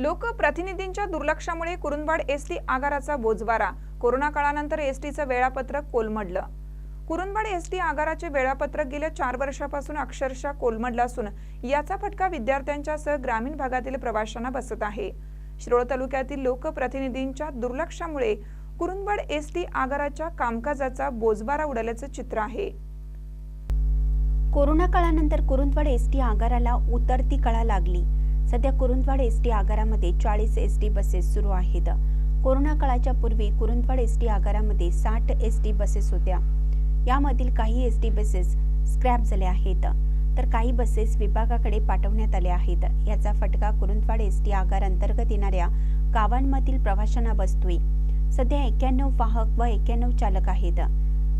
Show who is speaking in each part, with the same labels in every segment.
Speaker 1: लोकप्रतिनिधींच्या दुर्लक्षामुळे कुरुंदवाड एसटी आगाराचा बोजवारा. कोरोना काळानंतर एसटीचं वेळापत्रक कोलमडलं. कुरुंदवाड एसटी आगाराचे वेळापत्रक गेल्या चार वर्षापासून अक्षरशः कोलमडलं असून याचा फटका विद्यार्थ्यांच्या सह ग्रामीण भागातील प्रवाशांना बसत आहे. शिरोळ तालुक्यातील लोकप्रतिनिधींच्या दुर्लक्षामुळे कुरुंदवाड एसटी आगाराच्या कामकाजाचा बोजवारा उडाल्याचं चित्र आहे.
Speaker 2: कोरोना काळानंतर कुरुंदवाड एस टी आगाराला उतरती कळा लागली. सध्या कुरुंदवाड एस टी आगारामध्ये चाळीस एस टी बसेस सुरू आहेत. कोरोना काळाच्या पूर्वी कुरुंदवाड एस टी आगारामध्ये साठ एस टी बसेस होत्या. यामधील काही एस टी बसेस स्क्रॅप झाल्या आहेत. तर काही बसेस विभागाकडे पाठवण्यात आल्या आहेत. याचा फटका कुरुंदवाड एस टी आगार अंतर्गत येणाऱ्या गावांमधील प्रवाशांना बसतोय. सध्या एक्क्याण्णव वाहक व एक्क्याण्णव चालक आहेत.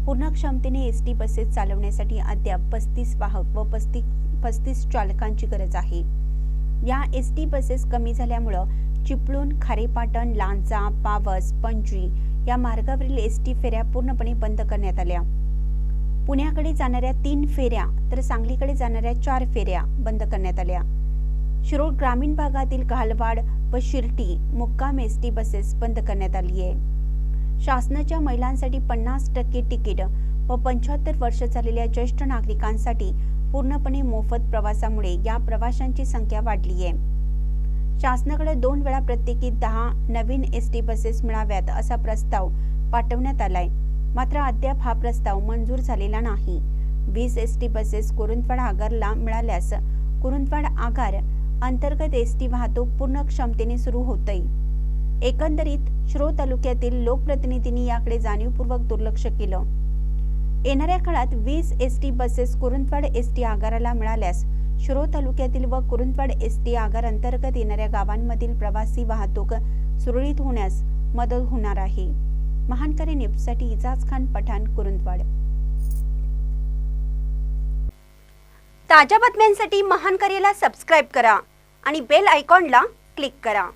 Speaker 2: पूर्ण क्षमतेने एस टी बसेस चालवण्यासाठी अद्याप पस्तीस वाहक व पस्तीस पस्तीस चालकांची गरज आहे. या एस टी बसेस कमी झाल्यामुळं चिपळूण खारेपाटण लांजा पावस पंचवी या मार्गावरील एस टी फेऱ्या पूर्णपणे बंद करण्यात आल्या. पुण्याकडे जाणाऱ्या तीन फेऱ्या तर सांगलीकडे जाणाऱ्या चार फेऱ्या बंद करण्यात आल्या. शिरोळ ग्रामीण भागातील घालवाड व शिर्टी मुक्काम एस टी बसेस बंद करण्यात आली आहे. शासनाच्या महिलांसाठी पन्नास टक्के तिकीट व पंच्याहत्तर वर्ष झालेल्या ज्येष्ठ नागरिकांसाठी पूर्णपणे मोफत प्रवासामुळे या प्रवाशांची संख्या वाढली आहे. शासनाकडे दोन वेळा प्रत्येकी दहा नवीन एस टी बसेस मिळाव्यात असा प्रस्ताव पाठवण्यात आलाय. मात्र अद्याप हा प्रस्ताव मंजूर झालेला नाही. वीस एस टी बसेस कुरुंदवाड आगारला मिळाल्यास कुरुंदवाड आगार अंतर्गत एस टी वाहतूक पूर्ण क्षमतेने सुरू होतय. एकंदरीत श्रो तालुक्यातील लोकप्रतिनिधींनी याकडे जाणीवपूर्वक दुर्लक्ष केलं. येणाऱ्या काळात वीस S T buses Kurundwad S T आगाराला मिळाल्यास शिरो तालुक्यातील व कुरुंदवाड एस टी आगार अंतर्गत येणाऱ्या गावांमधील प्रवासी वाहतूक सुरळीत होण्यास मदत होणार आहे. महानकरी न्यूजसाठी इजाज खान पठाण कुरुंदवाड. ताज्या बातम्यांसाठी महानकरीला सबस्क्राईब करा आणि बेल आयकॉनला क्लिक करा.